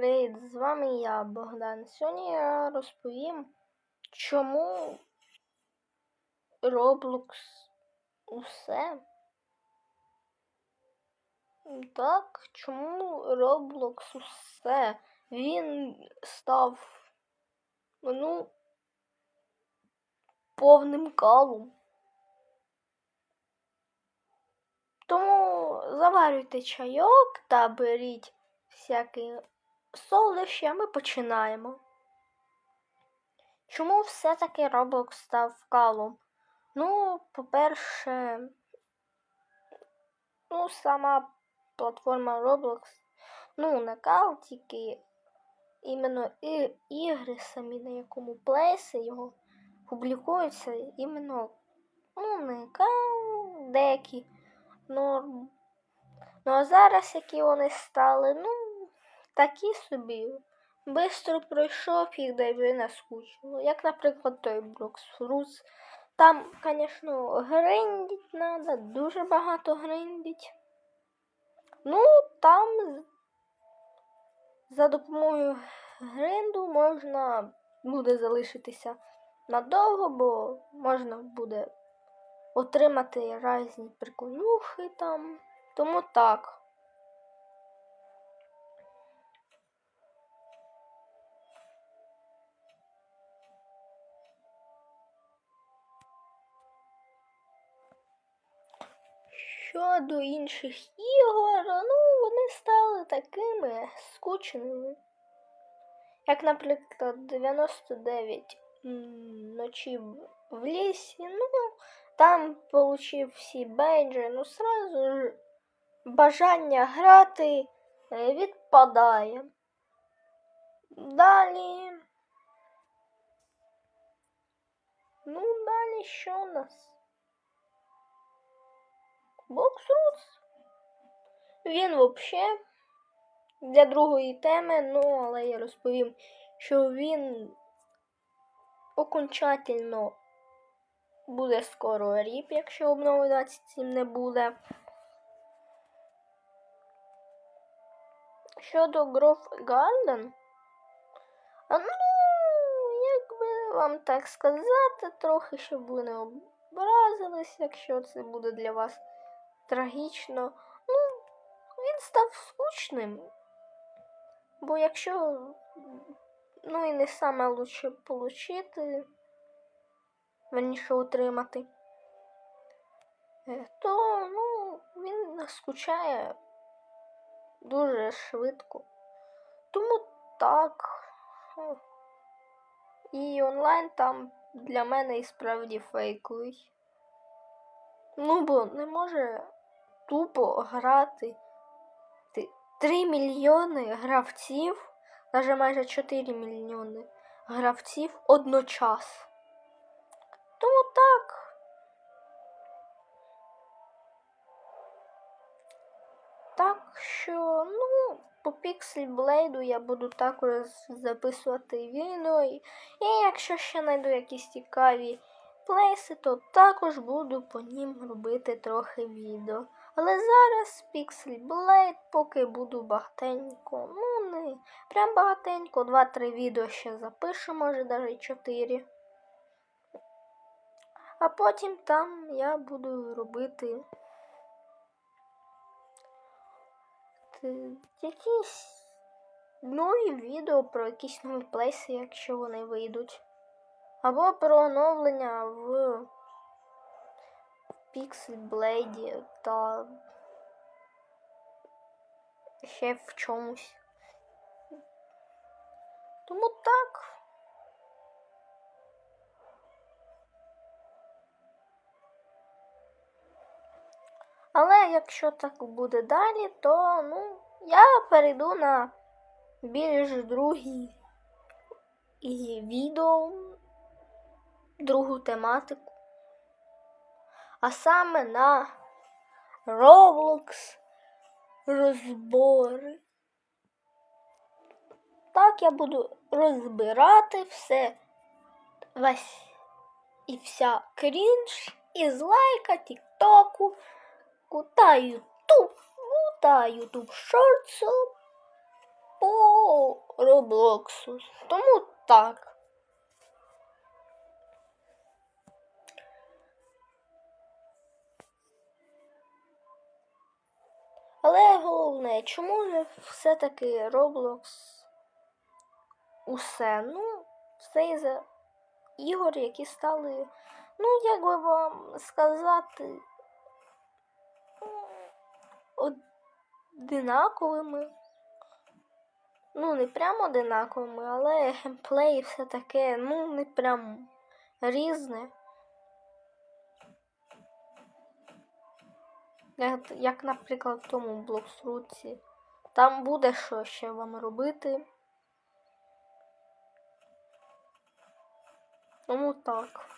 привіт! З вами я, Богдан. Сьогодні я розповім, чому Roblox усе. Так, чому Roblox усе? Він став ну, повним калом. Тому заварюйте чайок та беріть всякі а ми починаємо. Чому все-таки Roblox став калом? Ну, по-перше, ну, сама платформа Roblox, ну, не кал, тільки іменно і, ігри самі, на якому плейси його публікуються, іменно, ну, не кал, деякі норм. Ну, а зараз, які вони стали, ну, такі собі. Бистро пройшов їх, де й наскучило. Як, наприклад, той Брокс Fruits. Там, звісно, гриндить треба, дуже багато гриндить. Ну, там за допомогою гринду можна буде залишитися надовго, бо можна буде отримати різні приколюхи там. Тому так. Щодо інших ігор, ну, вони стали такими скучними. Як, наприклад, 99 ночі в лісі, ну, там получив всі бейджі, ну, сразу ж бажання грати е, відпадає. Далі. Ну, далі що у нас? Боксрус. Він взагалі для другої теми, ну, але я розповім, що він окончательно буде скоро ріп, якщо обнови 27 не буде. Щодо Grove Garden, а ну, як би вам так сказати, трохи щоб ви не образились, якщо це буде для вас трагічно. Ну, він став скучним. Бо якщо ну і не саме лучше получити, верніше отримати, е, то ну, він наскучає дуже швидко. Тому так. І онлайн там для мене і справді фейковий. Ну, бо не може тупо грати 3 мільйони гравців, навіть майже 4 мільйони гравців одночасно. Тому так. Так що, ну, по Pixel Blade я буду також записувати відео. І якщо ще знайду якісь цікаві плейси, то також буду по ним робити трохи відео. Але зараз Pixel Blade, поки буду багатенько. Ну, не прям багатенько, 2-3 відео ще запишу, може навіть 4. А потім там я буду робити якісь нові відео про якісь нові плейси, якщо вони вийдуть. Або про оновлення в Pixel Blade та ще в чомусь. Тому так. Але якщо так буде далі, то ну, я перейду на більш другі відео, другу тематику. А саме на Roblox розбори. Так я буду розбирати все весь і вся крінж із лайка, тіктоку, та ютуб, та ютуб шорцу по Роблоксу. Тому так. Головне, чому все-таки Roblox усе? Ну, все із-за ігор, які стали, ну, як би вам сказати, одинаковими. Ну, не прямо одинаковими, але геймплей все таке, ну, не прям різне. Як, як, наприклад, в тому блоксруці. Там буде що ще вам робити. Тому так.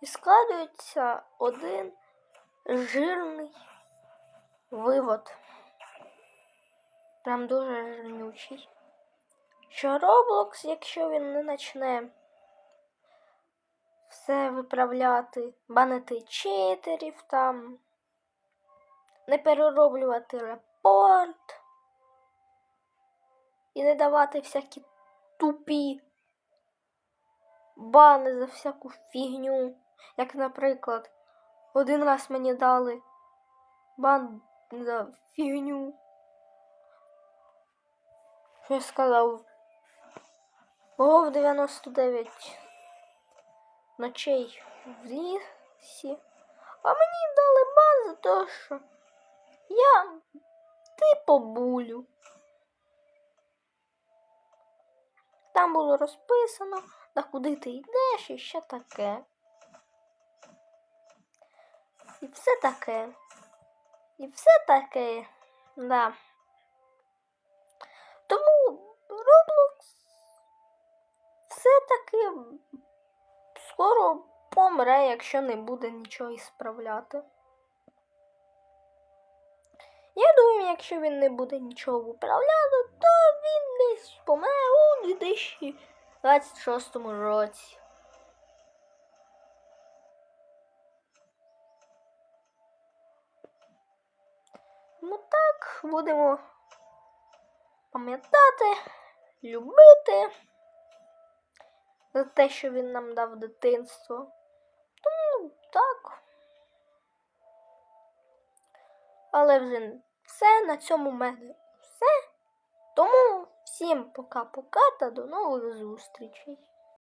І складується один жирний вивод. Прям дуже жирнючий. Що Roblox, якщо він не почне все виправляти, банити читерів там, не перероблювати репорт і не давати всякі тупі бани за всяку фігню. Як, наприклад, один раз мені дали бан за фігню. Що я сказав? В 99 ночей в лісі. А мені дали бан за те, що я типу булю. Там було розписано, на куди ти йдеш і що таке. І все таке. І все таке. Да. Тому Roblox все-таки скоро помре, якщо не буде нічого ісправляти. Я думаю, якщо він не буде нічого виправляти, то він десь помре у 2026 році. Ну так, будемо пам'ятати, любити за те, що він нам дав дитинство. Тому так. Але вже все на цьому в мене все. Тому всім пока-пока та до нових зустрічей.